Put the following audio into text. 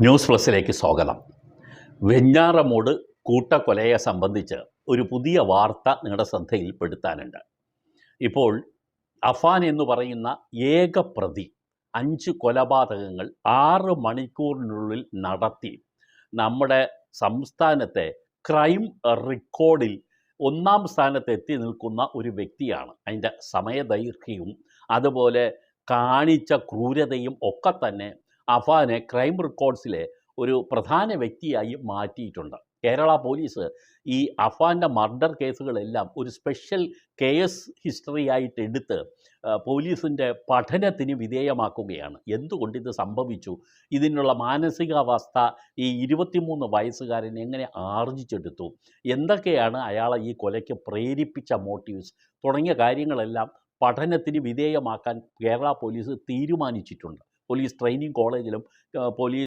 News പ്ലസിലേക്ക് സ്വാഗതം. വെഞ്ഞാറമൂട് കൂട്ടക്കൊലയെ സംബന്ധിച്ച് ഒരു പുതിയ വാർത്ത നിങ്ങളുടെ ശ്രദ്ധയിൽപ്പെടുത്താനുണ്ട്. ഇപ്പോൾ അഫാൻ എന്ന് പറയുന്ന ഏക പ്രതി അഞ്ച് കൊലപാതകങ്ങൾ ആറ് മണിക്കൂറിനുള്ളിൽ നടത്തി. നമ്മുടെ സംസ്ഥാനത്തെ ക്രൈം റെക്കോർഡിൽ ഒന്നാം സ്ഥാനത്ത് എത്തി നിൽക്കുന്ന ഒരു വ്യക്തിയാണ്. അതിന്റെ സമയദൈർഘ്യവും അതുപോലെ കാണിച്ച ക്രൂരതയും ഒക്കെ തന്നെ അഫാനെ ക്രൈം റെക്കോർഡ്സിലെ ഒരു പ്രധാന വ്യക്തിയായി മാറ്റിയിട്ടുണ്ട്. കേരള പോലീസ് ഈ അഫാന്റെ മർഡർ കേസുകളെല്ലാം ഒരു സ്പെഷ്യൽ കേസ് ഹിസ്റ്ററി ആയിട്ട് എടുത്ത് പോലീസിന്റെ പഠനത്തിന് വിധേയമാക്കുകയാണ്. എന്തുകൊണ്ട് ഇത് സംഭവിച്ചു? ഇതിനുള്ള മാനസികാവസ്ഥ ഈ ഇരുപത്തിമൂന്ന് വയസ്സുകാരൻ എങ്ങനെ ആർജിച്ചെടുത്തു? എന്തൊക്കെയാണ് അയാളെ ഈ കൊലയ്ക്ക് പ്രേരിപ്പിച്ച മോട്ടീവ്സ് തുടങ്ങിയ കാര്യങ്ങളെല്ലാം പഠനത്തിന് വിധേയമാക്കാൻ കേരള പോലീസ് തീരുമാനിച്ചിട്ടുണ്ട്. പോലീസ് ട്രെയിനിങ് കോളേജിലും പോലീസ്